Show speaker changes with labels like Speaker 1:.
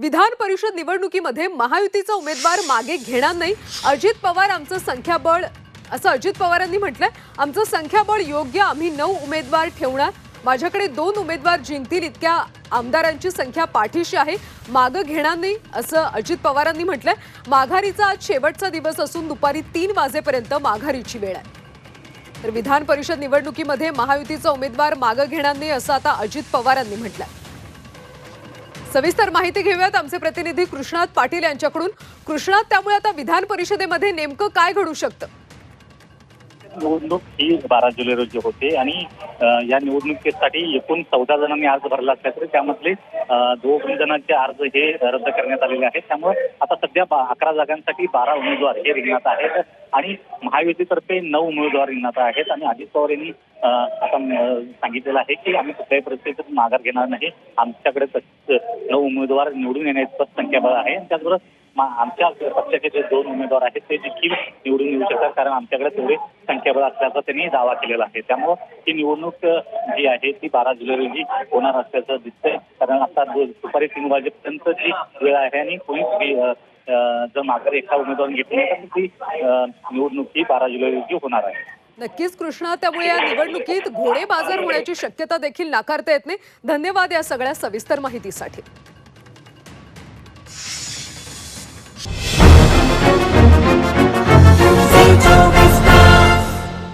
Speaker 1: विधान परिषद निवडणुकीमध्ये महायुतीचा उमेदवार मागे घेणार नाही. अजित पवार आमचं संख्याबळ असं अजित पवारांनी म्हटलंय. आमचं संख्याबळ योग्य आम्ही नऊ उमेदवार ठेवणार. माझ्याकडे दोन उमेदवार जिंकतील इतक्या आमदारांची संख्या पाठीशी आहे. मागं घेणार नाही असं अजित पवारांनी म्हटलंय. माघारीचा आज शेवटचा दिवस असून दुपारी तीन वाजेपर्यंत माघारीची वेळ आहे. तर विधान परिषद निवडणुकीमध्ये महायुतीचा उमेदवार मागं घेणार नाही असं आता अजित पवारांनी म्हटलंय. सविस्तर माहिती घेऊयात. आमचे प्रतिनिधी कृष्णात पाटील यांच्याकडून. कृष्णात त्यामुळे आता विधान परिषदेमध्ये नेमकं काय घडू शकतं?
Speaker 2: निवडणूक ही बारा जुलै रोजी होते आणि या निवडणुकीसाठी एकूण चौदा जणांनी अर्ज भरला असला तरी त्यामधले दोन जणांचे अर्ज हे रद्द करण्यात आलेले आहेत. त्यामुळे आता सध्या बा- अकरा जागांसाठी बारा उमेदवार हे रिंगणात आहेत आणि महायुतीतर्फे नऊ उमेदवार रिंगणात आहेत आणि अजित पवार यांनी आता सांगितलेलं आहे की आम्ही कुठल्याही परिस्थितीत माघार घेणार नाही. आमच्याकडे नऊ उमेदवार निवडून येण्याचं संख्याबळ आहे. आणि त्याचबरोबर आमच्या पक्षाचे जे दोन उमेदवार आहेत ते देखील निवडून येऊ शकतात. कारण आमच्याकडे तेवढे संख्याबळ असल्याचा त्यांनी दावा केलेला आहे. त्यामुळं ही निवडणूक जी आहे ती बारा जुलै रोजी होणार असल्याचं दिसतंय. कारण आता दुपारी तीन वाजेपर्यंत जी वेळ आहे आणि कोणी जर माघार एका उमेदवार घेतली तर ती निवडणूक ही बारा जुलै रोजी होणार आहे.
Speaker 1: नक्कीच कृष्णा त्यामुळे या निवडणुकीत घोडे बाजार होण्याची शक्यता देखील नाकारता येत नाही. धन्यवाद या सगळ्या सविस्तर माहितीसाठी.